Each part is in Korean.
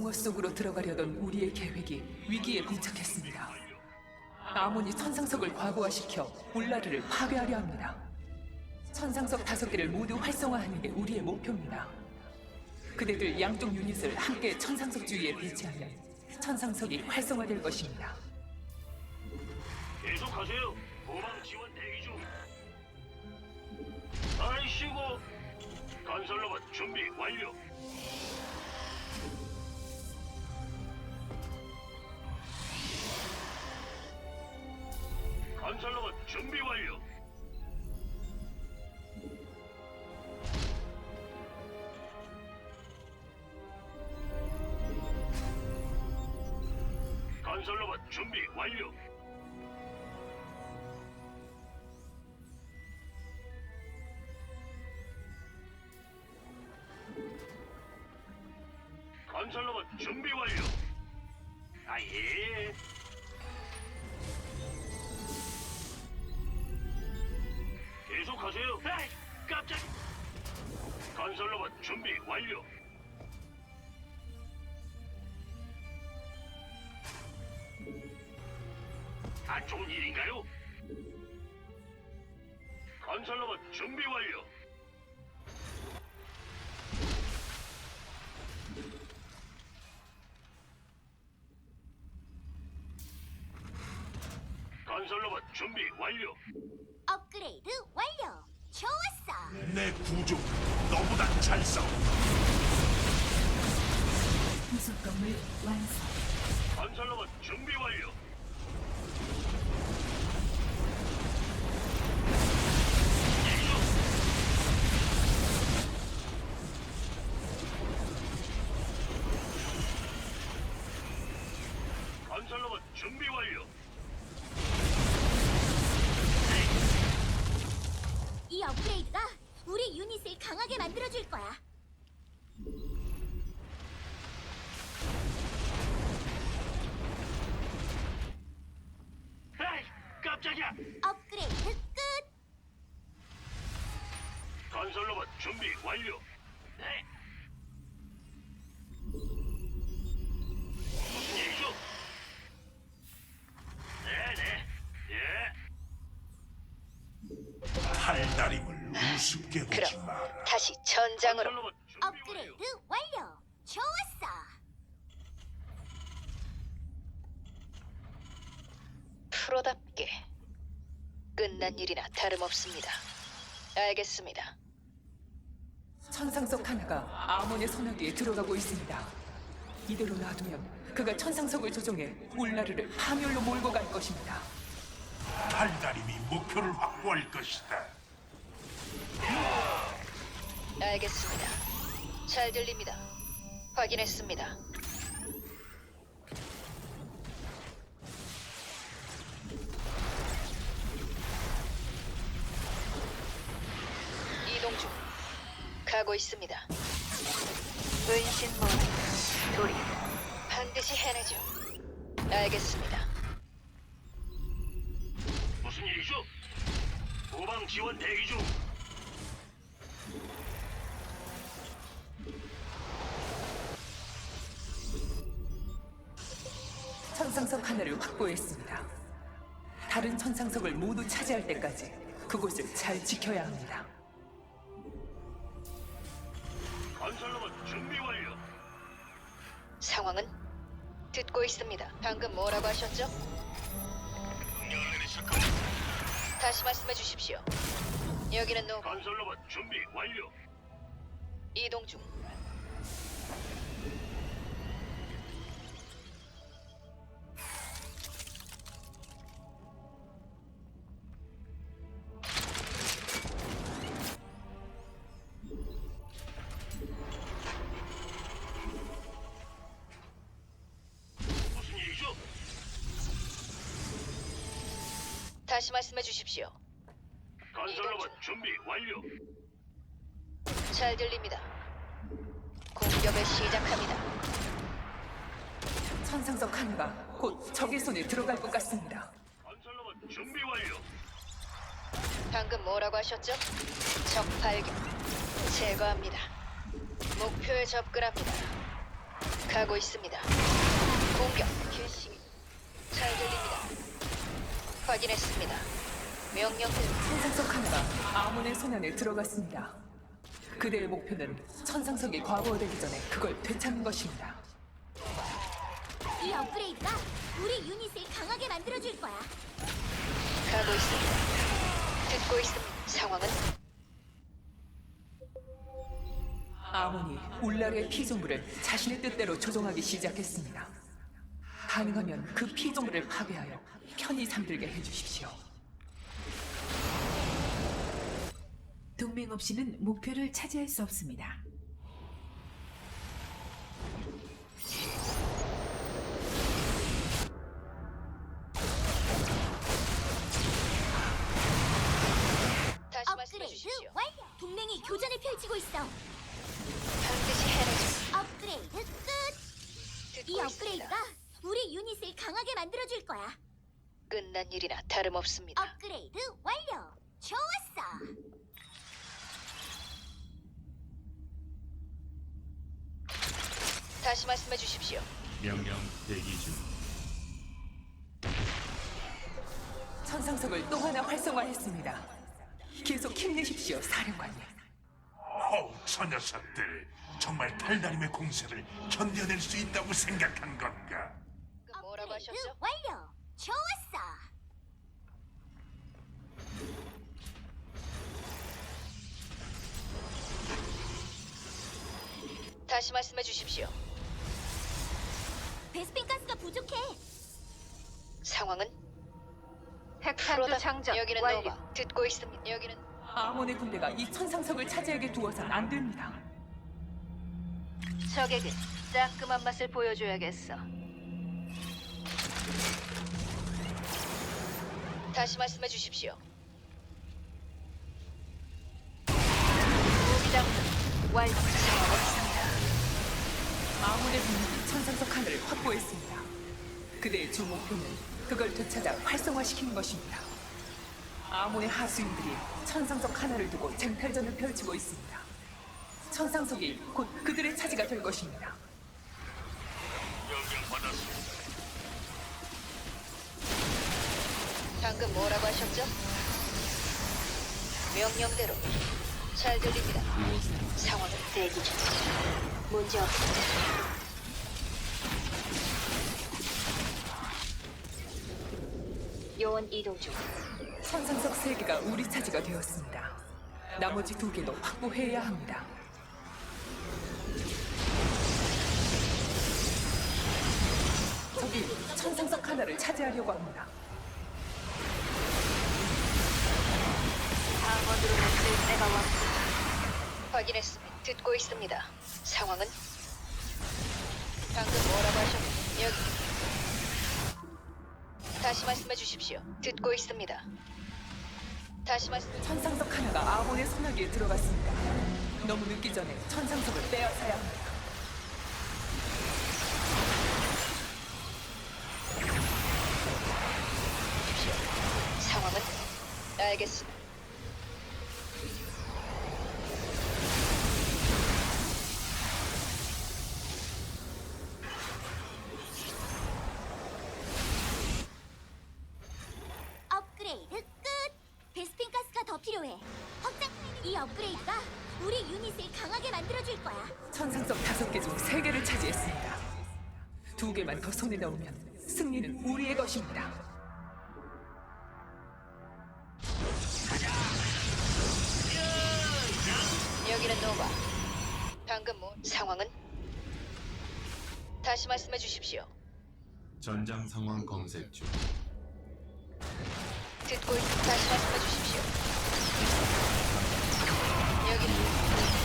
봉화 속으로 들어가려던 우리의 계획이 위기에 봉착했습니다. 아몬이 천상석을 과부하시켜 울라르를 파괴하려 합니다. 천상석 다섯 개를 모두 활성화하는 게 우리의 목표입니다. 그대들 양쪽 유닛을 함께 천상석 주위에 배치하면 천상석이 활성화될 것입니다. 계속하세요. 후방 지원 대기 중. 아이씨고. 건설로봇 준비 완료. 준비 완료. 건설로봇 준비 완료. 건설로봇 준비 완료. 아예. 계속하세요. 에이, 깜짝. 건설로봇 준비 완료. 안 좋은 일인가요? 건설로봇 준비 완료. 건설로봇 준비 완료. 업그레이드 완료. 좋았어. 내 구조 너보다 잘 싸워. 부속 건물 완성. 건설로봇 준비 완료. 건설로봇 준비 완료. 강하게 만들어줄 거야. 에이, 깜짝이야. 업그레이드 끝. 건설 로봇 준비 완료. 네. 완료. 업그레이드 완료. 좋았어. 프로답게 끝난 일이나 다름없습니다. 알겠습니다. 천상석 하나가 아몬의 손아귀에 들어가고 있습니다. 이대로 놔두면 그가 천상석을 조종해 울라르를 파멸로 몰고 갈 것입니다. 팔다림이 목표를 확보할 것이다. 알겠습니다. 잘 들립니다. 확인했습니다. 이동 중. 가고 있습니다. 은신 모드. 도리. 반드시 해내죠. 알겠습니다. 무슨 일이죠? 후방 지원 대기 중. 천상석 하나를 확보했습니다. 다른 천상석을 모두 차지할 때까지 그곳을 잘 지켜야 합니다. 건설로봇 준비 완료. 상황은 듣고 있습니다. 방금 뭐라고 하셨죠? 명령을 내리실 겁니다. 다시 말씀해 주십시오. 여기는 노 건설로봇 준비 완료. 이동 중. 다시 말씀해 주십시오. 건설로봇 준비 완료. 잘 들립니다. 공격을 시작합니다. 천상석 하나가 곧 적의 손에 들어갈 것 같습니다. 건설로봇 준비 완료. 방금 뭐라고 하셨죠? 적 발견. 제거합니다. 목표에 접근합니다. 가고 있습니다. 공격 개시. 잘 들립니다. 확인했습니다. 명령대로 천상석 하나가 아몬의 손 안에 들어갔습니다. 그대의 목표는 천상석이 과거되기 전에 그걸 되찾는 것입니다. 이 업그레이드가 우리 유닛을 강하게 만들어줄 거야. 가고 있습니다. 듣고 있습니다. 상황은 아몬이 울라르의 피조물을 자신의 뜻대로 조종하기 시작했습니다. 가능하면 그 피조물을 파괴하여 편히 잠들게 해주십시오. 동맹 없이는 목표를 차지할 수 없습니다. 다시 말씀해 업그레이드 주십시오. 완료. 동맹이 교전을 펼치고 있어. 반드시 해내죠. 업그레이드 끝. 이 듣고 있습니다. 업그레이드가 우리 유닛을 강하게 만들어줄 거야. 끝난 일이나 다름없습니다. 업그레이드 완료. 좋았어. 다시 말씀해 주십시오. 명령 대기 중. 천상석을 또 하나 활성화했습니다. 계속 힘내십시오, 사령관님. 어우, 저 녀석들 정말 달다림의 공세를 견뎌낼 수 있다고 생각한 건가? 그 하셨죠? 완료. 좋았어. 다시 말씀해 주십시오. 베스핀 가스가 부족해. 상황은 핵탄두 장전 여기는 완료. 노바. 듣고 있습니다. 여기는 아몬의 군대가 이 천상석을 차지하게 두어선 안 됩니다. 적에게 따끔한 맛을 보여줘야겠어. 다시 말씀해 주십시오. 무기장전 완료. 아몬의 군대이 천상석 하나를 확보했습니다. 그대의 주 목표는 그걸 되찾아 활성화시키는 것입니다. 아몬의 하수인들이 천상석 하나를 두고 쟁탈전을 펼치고 있습니다. 천상석이 곧 그들의 차지가 될 것입니다. 명령 받았습니다. 방금 뭐라고 하셨죠? 명령대로 잘 들립니다. 상황은 대기 중. 문제 없습니다. 요원 이동 중. 천상석 세 개가 우리 차지가 되었습니다. 나머지 두 개도 확보해야 합니다. 저기 천상석 하나를 차지하려고 합니다. 때가 왔고 확인했습니다. 듣고 있습니다. 상황은 방금 뭐라고 하셨? 여기 다시 말씀해 주십시오. 듣고 있습니다. 다시 말씀. 천상석 하나가 아몬의 소나기에 들어갔습니다. 너무 늦기 전에 천상석을 빼앗아야 합니다. 상황은 알겠습니다. 승리는 우리의 것입니다. 여기는 노바. 방금 뭐 상황은 다시 말씀해 주십시오. 전장 상황 검색 중. 듣고 있... 다시 말씀해 주십시오. 여기는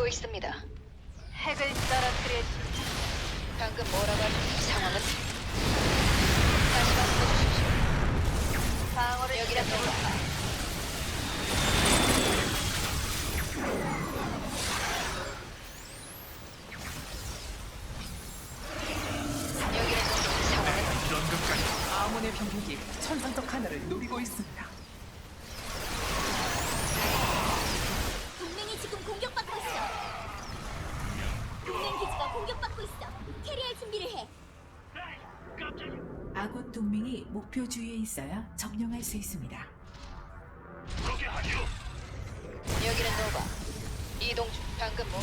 듣고 있습니다. 핵을 떨어뜨렸습니다. 방금 뭐라고 하셨죠? 상황은 다시 말씀해 주십시오. 방어를 여기는 노바. 여기는. 상황은 아몬의 병력이 천상석 하나를 노리고 있습니다. 목표 주위에 있어야 점령할 수 있습니다. 그렇게 하죠. 여기는 노바. 이동 중. 방금 뭐?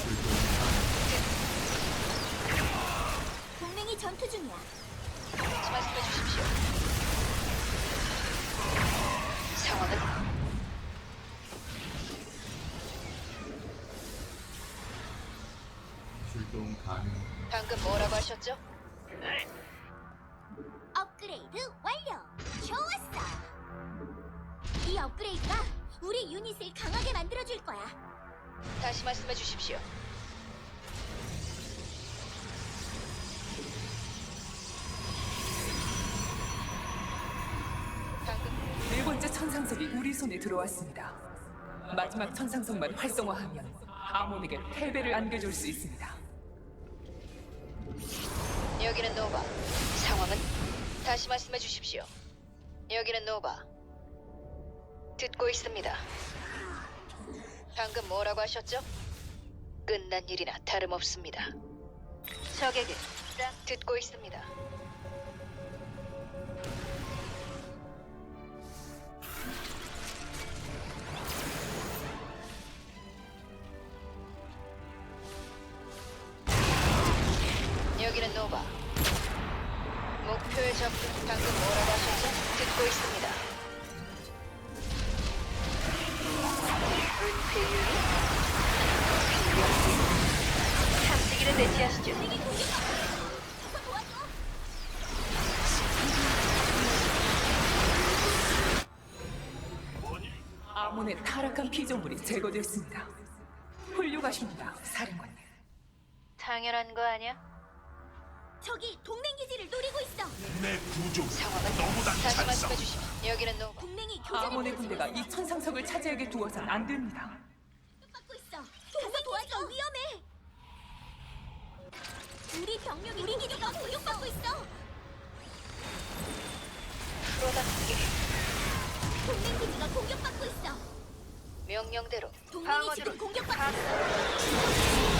동맹이 전투 중이야. 말씀해 주십시오. 상황은 출동 가능. 방금 뭐라고 하셨죠? 다시 말씀해 주십시오. 방금 네 번째 천상석이 우리 손에 들어왔습니다. 마지막 천상석만 활성화하면 아몬에게 패배를 안겨줄 수 있습니다. 여기는 노바. 상황은 다시 말씀해 주십시오. 여기는 노바. 듣고 있습니다. 방금 뭐라고 하셨죠? 끝난 일이나 다름없습니다. 적에게 딱 듣고 있습니다. 피조물이 제거됐습니다. 훌륭하십니다, 사령관님. 당연한 거 아니야? 저기 동맹 기지를 노리고 있어. 내 구조가 상황은 너무나 다시 말씀해 찬성. 주십시오. 여기는 노바. 동맹이 교전을 아몬의 펼치고 군대가 있어. 이 천상석을 차지하게 두어선 안 됩니다. 받고 있어. 가서 도와줘. 위험해. 우리 병력이 우리 기지가 공격받고 있어. 프로답게 동맹 기지가 공격받고 있어. 명령대로 동맹이 지금 공격받고 있어.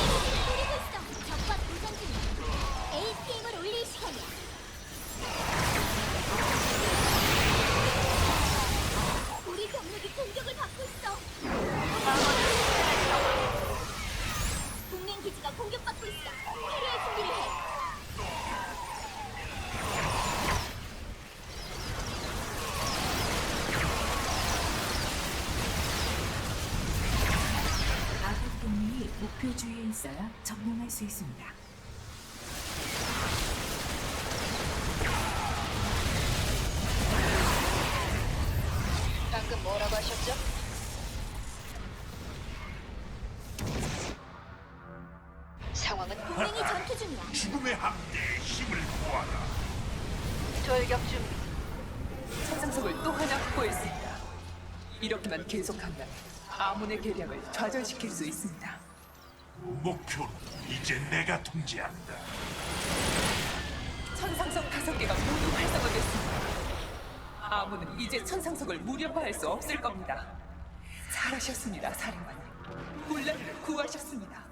목표 주위에 있어야 점령할 수 있습니다. 방금 뭐라고 하셨죠? 상황은 동맹이 전투 중이야. 죽음의 함대에 힘을 모아라. 돌격 준비. 천상석을 또 하나 확보했습니다. 이렇게만 계속하면 아몬의 계략을 좌절시킬 수 있습니다. 목표는 이제 내가 통제한다. 천상석 다섯 개가 모두 활성화됐습니다. 아몬은 이제 천상석을 무력화할 수 없을 겁니다. 잘하셨습니다, 사령관님. 굴라를 구하셨습니다.